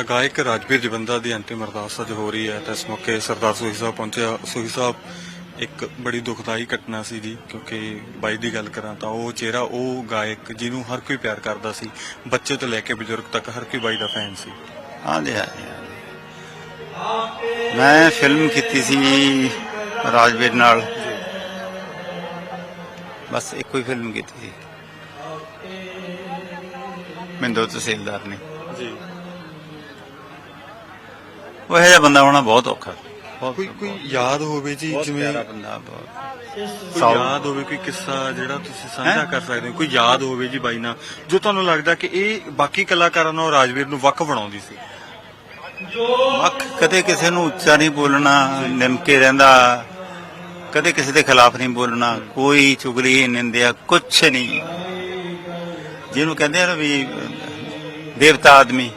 ਤਾਂ ਗਾਇਕ ਰਾਜਵੀਰ ਜਵੰਦਾ ਦੀ ਅੰਤਿਮ ਅਰਦਾਸ ਅੱਜ ਹੋ ਰਹੀ ਹੈ ਤਾਂ ਇਸ ਮੌਕੇ ਸਰਦਾਰ ਸੁਹੀ ਸਾਹਿਬ ਪਹੁੰਚਿਆ। ਸੁਹੀ ਸਾਹਿਬ ਇੱਕ ਬੜੀ ਦੁਖਦਾਈ ਘਟਨਾ ਸੀ ਜੀ ਕਿਉਂਕਿ ਬਾਈ ਦੀ ਗੱਲ ਕਰਾਂ ਤਾਂ ਉਹ ਚਿਹਰਾ ਉਹ ਗਾਇਕ ਜਿਹਨੂੰ ਹਰ ਕੋਈ ਪਿਆਰ ਕਰਦਾ ਸੀ ਬੱਚੇ ਤੋਂ ਲੈ ਕੇ ਬਜ਼ੁਰਗ ਤੱਕ ਹਰ ਕੋਈ ਬਾਈ ਦਾ ਫੈਨ ਸੀ। ਹਾਂਜੀ ਹਾਂਜੀ ਮੈਂ ਫਿਲਮ ਕੀਤੀ ਸੀ ਰਾਜਵੀਰ ਨਾਲ। ਬਸ ਇੱਕੋ ਹੀ ਫਿਲਮ ਕੀਤੀ। ਸੀ ਮਿੰਦੋ ਤਹਿਸੀਲਦਾਰ ਨੇ। ਜੀ। ਉਹ ਇਹੋ ਜਿਹਾ ਬੰਦਾ ਹੋਣਾ ਬਹੁਤ ਔਖਾ। ਬਹੁਤ ਕੋਈ ਕੋਈ ਯਾਦ ਹੋਵੇ ਜੀ ਬਹੁਤ ਜਿਵੇਂ ਪਿਆਰਾ ਬੰਦਾ ਬਹੁਤ। ਕੋਈ ਯਾਦ ਹੋਵੇ ਕੋਈ ਕਿੱਸਾ ਜਿਹੜਾ ਤੁਸੀਂ ਸਾਂਝਾ ਹੈਂ? ਕਰ ਸਕਦੇ ਹੋ ਕੋਈ ਯਾਦ ਹੋਵੇ ਜੀ ਬਾਈ ਨਾਲ ਜੋ ਤੁਹਾਨੂੰ ਲੱਗਦਾ ਕਿ ਇਹ ਬਾਕੀ ਕਲਾਕਾਰਾਂ ਨਾਲੋਂ ਰਾਜਵੀਰ ਨੂੰ ਵੱਖ ਬਣਾਉਂਦੀ ਸੀ। ਵੱਖ ਕਦੇ ਕਿਸੇ ਨੂੰ ਉੱਚਾ ਨਹੀਂ ਬੋਲਣਾ ਨਿਮਕੇ ਰਹਿੰਦਾ ਕਦੇ ਕਿਸੇ ਦੇ ਖਿਲਾਫ ਨਹੀਂ ਬੋਲਣਾ ਕੋਈ ਚੁਗਲੀ ਨਿੰਦਿਆ ਕੁਛ ਨਹੀਂ। ਜਿਹਨੂੰ ਕਹਿੰਦੇ ਆ ਨਾ ਵੀ ਅਹ, ਦੇਵਤਾ ਆਦਮੀ।